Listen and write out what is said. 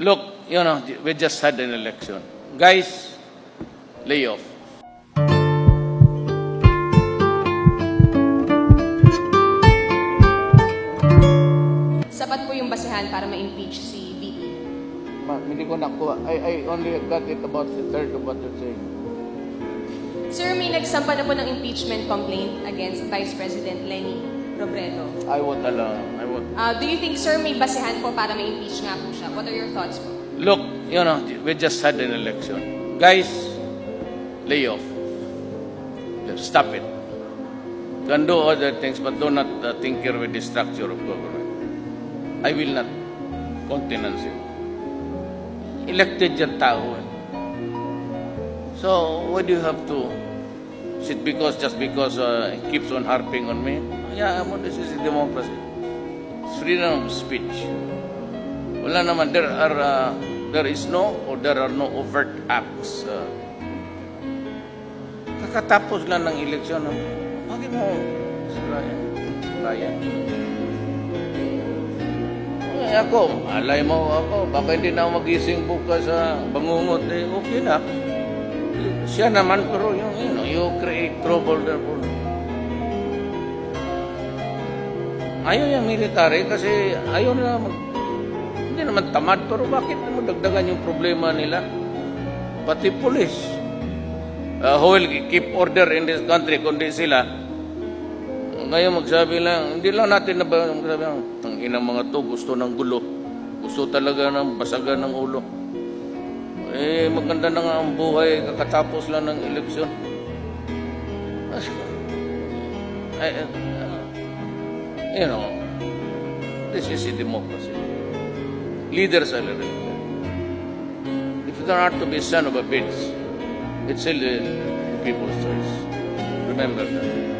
Look, you know, we just had an election. Guys, lay off. Sapat po yung basehan para ma-impeach si VP. Ma, hindi ko nakuha. I, I only got it about the third of what you're saying. Sir, may nagsampa na po ng impeachment complaint against Vice President Lenny Robredo. I won't allow. I won't. Uh, do you think, sir, may basehan po para ma-impeach nga po siya? What are your thoughts po? Look, you know, we just had an election. Guys, lay off. Stop it. Can do other things, but do not uh, tinker with the structure of government. I will not countenance it. Elected yung tao. eh. So, why do you have to? Is it because, just because uh, he keeps on harping on me? Yeah, this is a democracy. Freedom of speech. Wala naman. There are, uh, there is no or there are no overt acts. Uh, kakatapos lang ng eleksyon. Bakit mo, si Ryan? Ryan? Eh, ako, alay mo ako. Baka hindi na magising bukas sa bangungot. Eh, okay na. Siya naman, pero yung, you know, you create trouble there for Ayaw yung military kasi ayaw na mag... Hindi naman tamad, pero bakit mo dagdagan yung problema nila? Pati police. Uh, who will keep order in this country kundi sila. Ngayon magsabi lang, hindi lang natin na magsabi lang, ang inang mga to gusto ng gulo. Gusto talaga ng basagan ng ulo. Eh, maganda na nga ang buhay kakatapos lang ng eleksyon. Ay, you know, this is a democracy. Leaders are elected. If don't have to be son of a bitch, it's still the people's choice. Remember that.